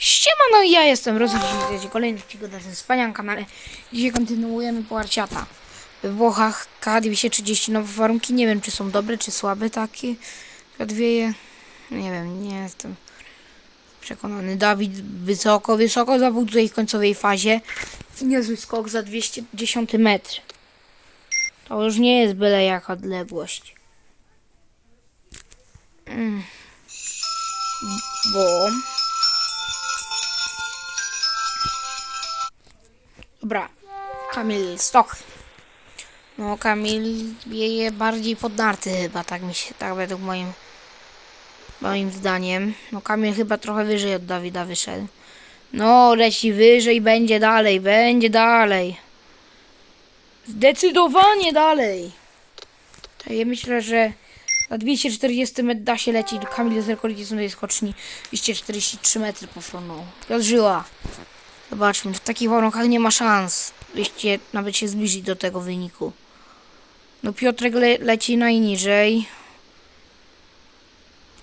Siemano, ja jestem Rozum, witajcie kolejny odcinek na tym wspaniałym kanale. Dzisiaj kontynuujemy Poarciata. We Włochach K230 nowe warunki, nie wiem czy są dobre, czy słabe takie. Odwieje, nie wiem, nie jestem przekonany. Dawid wysoko, wysoko tutaj w końcowej fazie. Niezły skok za 210 metr. To już nie jest byle jaka odległość. Mm. Bo... Kamil Stok. No, Kamil bieje bardziej pod narty chyba, tak mi się, tak według moim, moim zdaniem. No, Kamil chyba trochę wyżej od Dawida wyszedł. No, leci wyżej, będzie dalej, będzie dalej. Zdecydowanie dalej. Ja myślę, że na 240 metr da się lecieć. Kamil jest rekordzistą tej skoczni. 243 metry poszło. Piotr Żyła. Zobaczmy, w takich warunkach nie ma szans, byście nawet się zbliżyć do tego wyniku. No Piotrek le leci najniżej.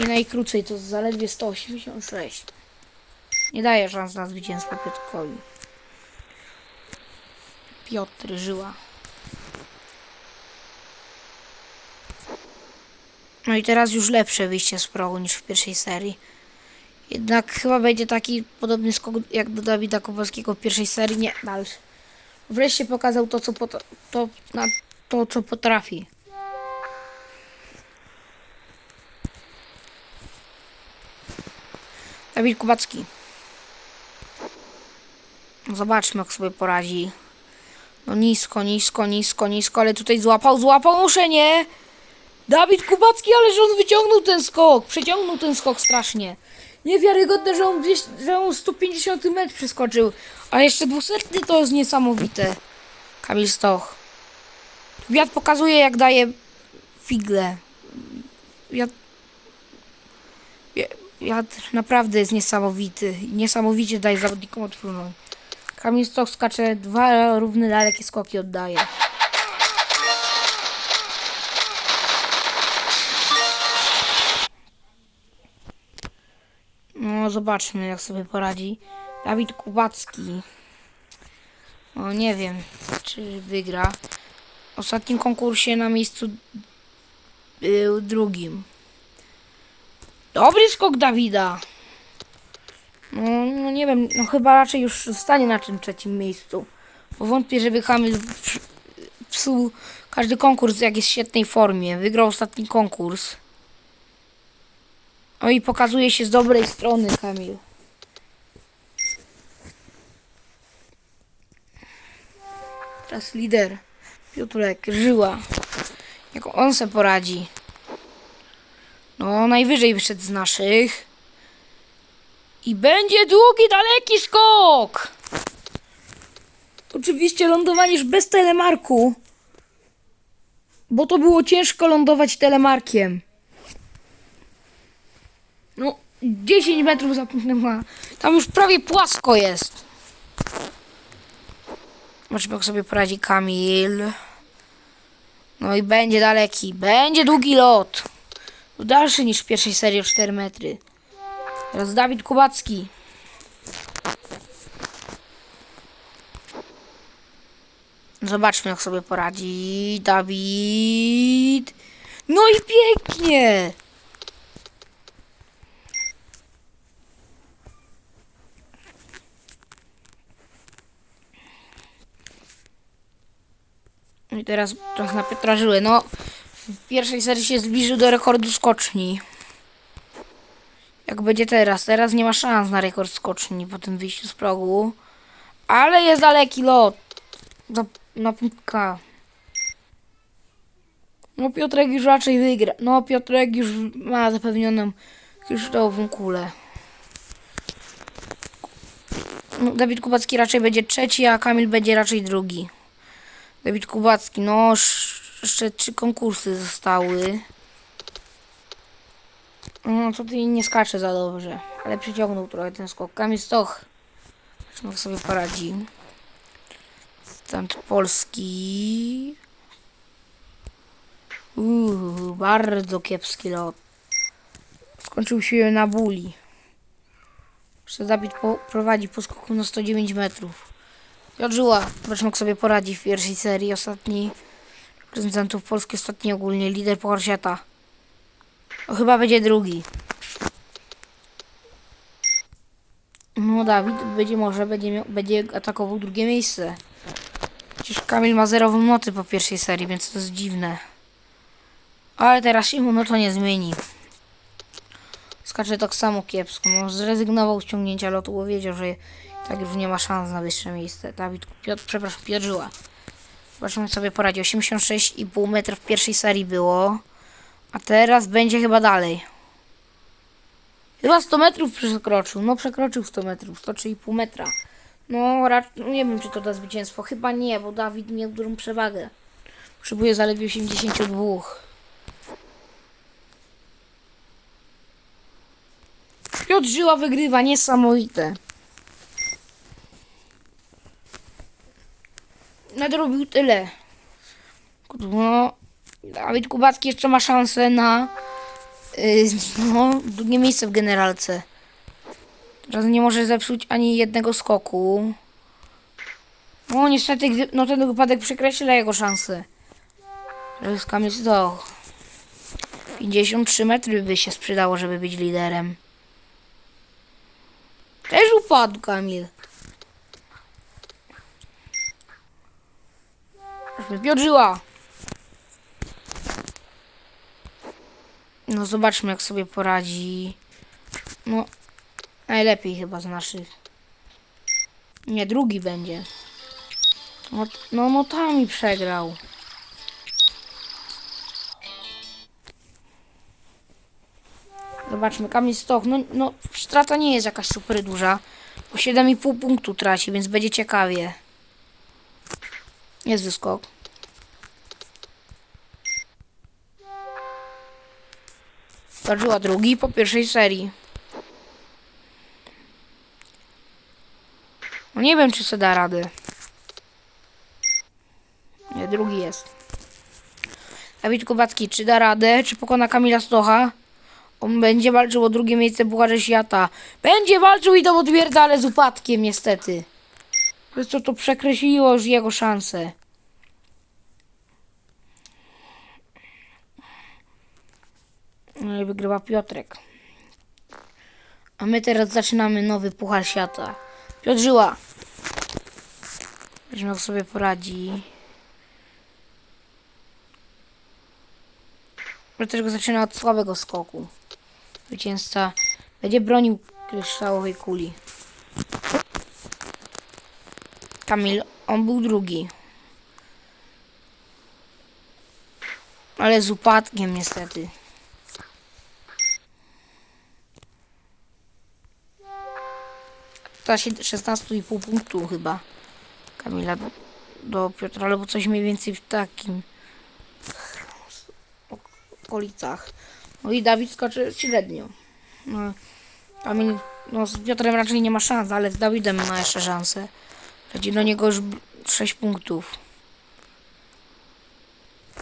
I najkrócej to zaledwie 186. Nie daje szans na zwycięstwo Piotrkowi. Piotr Żyła. No i teraz już lepsze wyjście z progu niż w pierwszej serii. Jednak chyba będzie taki podobny skok jak do Dawida Kowalskiego w pierwszej serii. Nie, dalszy. Wreszcie pokazał to, co, pot- to, na to, co potrafi. Dawid Kubacki. No Zobaczmy, jak sobie poradzi. No nisko, nisko, nisko, nisko, ale tutaj złapał, złapał, muszę nie. Dawid Kubacki, ale że on wyciągnął ten skok, przeciągnął ten skok strasznie. Niewiarygodne, że on, gdzieś, że on 150 metr przeskoczył, a jeszcze dwusetny to jest niesamowite. Kamil Stoch. Wiatr pokazuje, jak daje figle. Wiatr, wi- wiatr naprawdę jest niesamowity. Niesamowicie daje zawodnikom odpłynąć. Kamil Stoch skacze dwa równe dalekie skoki oddaje. Zobaczmy, jak sobie poradzi. Dawid Kubacki. No, nie wiem, czy wygra. W ostatnim konkursie na miejscu był drugim. Dobry skok Dawida. No, no nie wiem, no chyba raczej już zostanie na tym trzecim miejscu. Bo wątpię, żeby Hamil w- psuł każdy konkurs, jak jest w świetnej formie. Wygrał ostatni konkurs. O i pokazuje się z dobrej strony Kamil. Teraz lider. Piotrek, Żyła. Jak on se poradzi. No, najwyżej wyszedł z naszych. I będzie długi, daleki skok! Oczywiście lądowanie już bez telemarku. Bo to było ciężko lądować telemarkiem. No, 10 metrów za punktem ma. Tam już prawie płasko jest. Zobaczmy, jak sobie poradzi Kamil. No i będzie daleki. Będzie długi lot. Dalszy niż w pierwszej serii o 4 metry. Teraz Dawid Kubacki. Zobaczmy, jak sobie poradzi Dawid. No i pięknie! I teraz trochę na Piotra Żyły. No, w pierwszej serii się zbliżył do rekordu skoczni. Jak będzie teraz? Teraz nie ma szans na rekord skoczni po tym wyjściu z progu. Ale jest daleki lot. Na punktka. No Piotrek już raczej wygra. No Piotrek już ma zapewnioną kryształową kulę. No, Dawid Kubacki raczej będzie trzeci, a Kamil będzie raczej drugi. Dawid Kubacki, no sz- jeszcze trzy konkursy zostały. No tutaj nie skacze za dobrze, ale przyciągnął trochę ten skok. Kamil Stoch. Jak sobie poradzi. Stant Polski. Uuu, bardzo kiepski lot. Skończył się na buli. Jeszcze Dawid po, prowadzi po skoku na 109 metrów. Jodżyła, zobaczmy jak sobie poradzi w pierwszej serii. Ostatni reprezentantów Polski, ostatni ogólnie lider Puchar Świata. O, chyba będzie drugi. No Dawid będzie może, będzie, miał, będzie atakował drugie miejsce. Przecież Kamil ma zerową noty po pierwszej serii, więc to jest dziwne. Ale teraz się no to nie zmieni. Skacze tak samo kiepsko. No, zrezygnował z ciągnięcia lotu, bo wiedział, że tak już nie ma szans na wyższe miejsce. Dawid, Piotr, przepraszam, Piotrzyła. Zobaczymy jak sobie poradzi. 86,5 metra w pierwszej serii było. A teraz będzie chyba dalej. Chyba 100 metrów przekroczył. No przekroczył 100 metrów. 103,5 metra. No raczej, no nie wiem czy to da zwycięstwo. Chyba nie, bo Dawid miał dużą przewagę. Potrzebuje zaledwie 82. Piotr Żyła wygrywa, niesamowite. Nadrobił tyle. No, Dawid Kubacki jeszcze ma szansę na yy, no, drugie miejsce w generalce. Teraz nie może zepsuć ani jednego skoku. No niestety, no ten wypadek przekreśla jego szanse. Teraz Kamil Stoch. 53 metry by się sprzedało, żeby być liderem. Też upadł Kamil. Żeby Piotrzyła. No zobaczmy jak sobie poradzi. No najlepiej chyba z naszych. Nie, drugi będzie. No, no, no tam mi przegrał. Zobaczmy, Kamil Stoch. No, no, strata nie jest jakaś super duża. Bo 7,5 punktu traci, więc będzie ciekawie. Jest wyskok. Zdarzyła drugi po pierwszej serii. No nie wiem, czy se da radę. Nie, drugi jest. Dawid Kubacki, czy da radę? Czy pokona Kamila Stocha? On będzie walczył o drugie miejsce Pucharze Świata. Będzie walczył i to potwierdza, ale z upadkiem niestety. Przez co to przekreśliło już jego szanse. No wygrywa Piotrek. A my teraz zaczynamy nowy Puchar Świata. Piotr Żyła. Weźmy jak sobie poradzi. Piotr go zaczyna od słabego skoku. Zwycięzca będzie bronił kryształowej kuli. Kamil, on był drugi. Ale z upadkiem niestety. 16,5 punktu chyba. Kamila do Piotra, albo coś mniej więcej w takim okolicach. No i Dawid skoczy średnio. No, Kamil, no z Piotrem raczej nie ma szans, ale z Dawidem ma jeszcze szansę. Leci do niego już 6 punktów.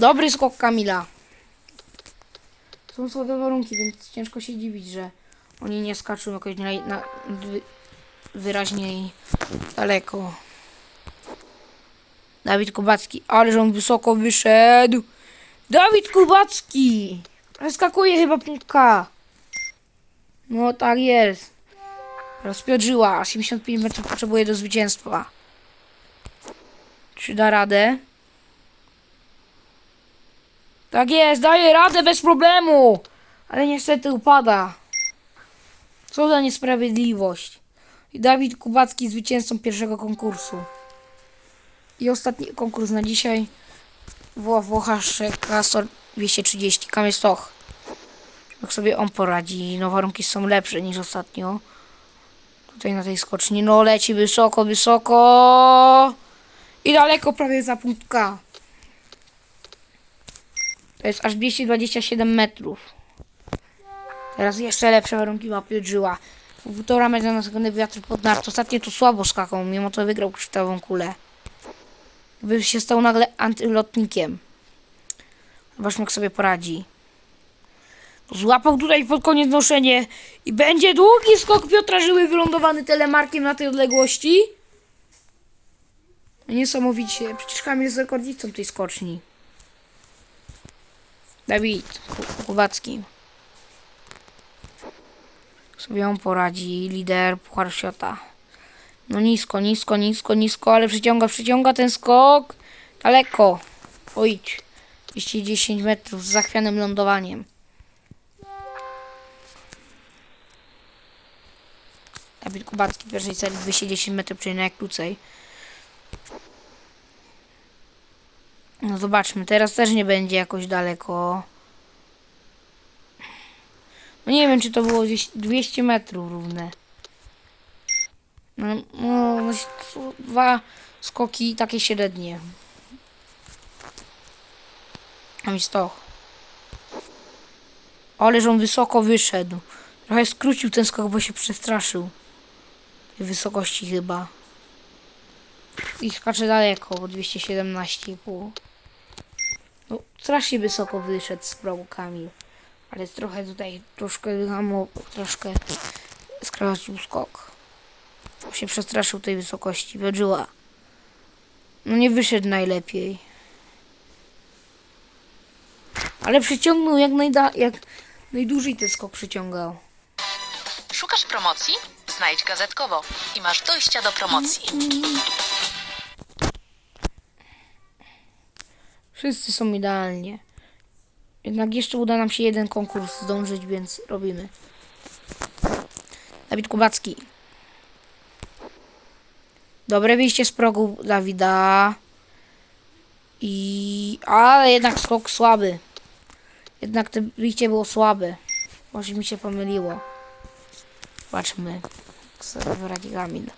Dobry skok Kamila. Są słabe warunki, więc ciężko się dziwić, że oni nie skaczą jakoś na, na, wyraźniej daleko. Dawid Kubacki, ale on wysoko wyszedł. Dawid Kubacki! Skakuje chyba K. No tak jest. Rozpiodrzyła. 85 metrów potrzebuje do zwycięstwa. Czy da radę? Tak jest, daje radę bez problemu. Ale niestety upada. Co za niesprawiedliwość. Dawid Kubacki zwycięzcą pierwszego konkursu. I ostatni konkurs na dzisiaj. Włoch Włochaszek Castor 230 Kamil Stoch. Jak sobie on poradzi, no warunki są lepsze niż ostatnio. Tutaj na tej skoczni, no leci wysoko, wysoko. I daleko prawie za punkt K. To jest aż 227 metrów. Teraz jeszcze lepsze warunki ma Piodrzyła. Półtora metra na sekundę wiatr pod narт. Ostatnio tu słabo skakał, mimo to wygrał kryształową kulę. Jakby się stał nagle antylotnikiem. Zobaczmy jak sobie poradzi. Złapał tutaj pod koniec noszenie i będzie długi skok Piotra Żyły wylądowany telemarkiem na tej odległości. Niesamowicie. Przecież Kamil jest rekordnicą tej skoczni. Dawid Ku- Kubacki. Sobie on poradzi. Lider Puchar Świata. No nisko, nisko, nisko, nisko, ale przyciąga, przyciąga ten skok. Daleko. Oj. 210 metrów z zachwianym lądowaniem. Dawid Kubacki pierwszej serii 210 metrów, czyli najkrócej. No zobaczmy, teraz też nie będzie jakoś daleko. No nie wiem, czy to było gdzieś 200 metrów równe. No, no no, dwa skoki takie średnie. A mi sto. Ależ on wysoko wyszedł. Trochę skrócił ten skok, bo się przestraszył. Tej wysokości chyba. I skacze daleko, bo 217,5. No, strasznie wysoko wyszedł z progu Kamil. Ale jest trochę tutaj, troszkę hamo, troszkę skracił skok. Bo się przestraszył tej wysokości, wyżyła. No nie wyszedł najlepiej. Ale przyciągnął jak, najda, jak najdłużej ten skok przyciągał. Szukasz promocji? Znajdź gazetkowo i masz dojścia do promocji. Wszyscy są idealnie. Jednak jeszcze uda nam się jeden konkurs zdążyć, więc robimy. Dawid Kubacki. Dobre wyjście z progu Dawida. I... Ale jednak skok słaby. Jednak to wyjście było słabe. Może mi się pomyliło. Zobaczmy. Jak sobie poradzi Kamil.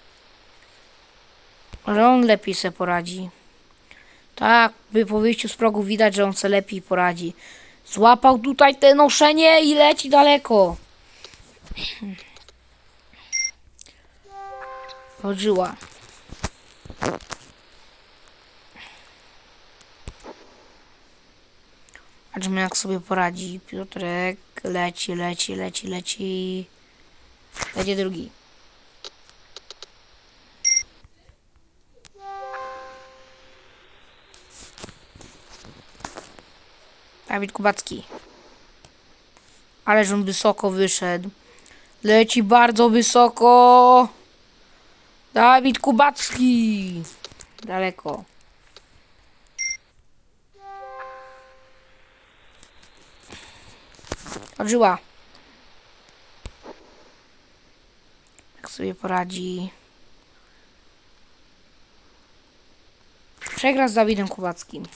Może on lepiej sobie poradzi. Tak, by po wyjściu z progu widać, że on se lepiej poradzi. Złapał tutaj te noszenie i leci daleko. Chodziła. Zobaczmy jak sobie poradzi. Piotrek leci, leci, leci, leci. Będzie drugi. Dawid Kubacki. Ależ on wysoko wyszedł. Leci bardzo wysoko. Dawid Kubacki. Daleko. Odżyła. Jak sobie poradzi. Przegra z Dawidem Kubackim.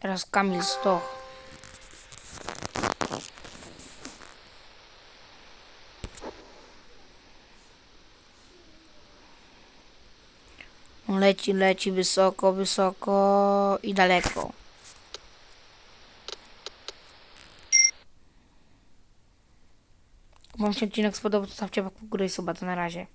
Teraz Kamil Stoch. Leci, leci wysoko, wysoko i daleko. Wam się odcinek spodobał, to stawcie w górę i suba. To na razie.